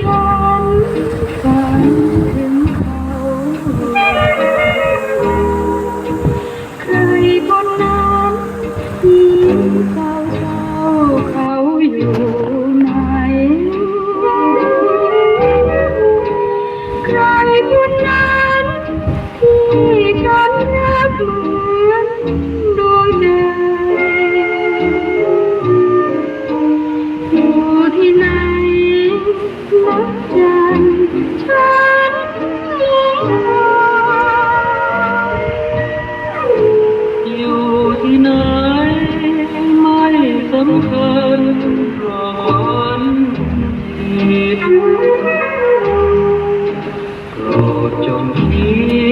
ฉันฝันถึงเขาเคยบนน้ำยิ้มเศร้าเขาอยู่ไหนใครคนนั้นที่ฉันรักเหมือน ที่ไหนไม่สำคัญรอนที่โปรดจงคิด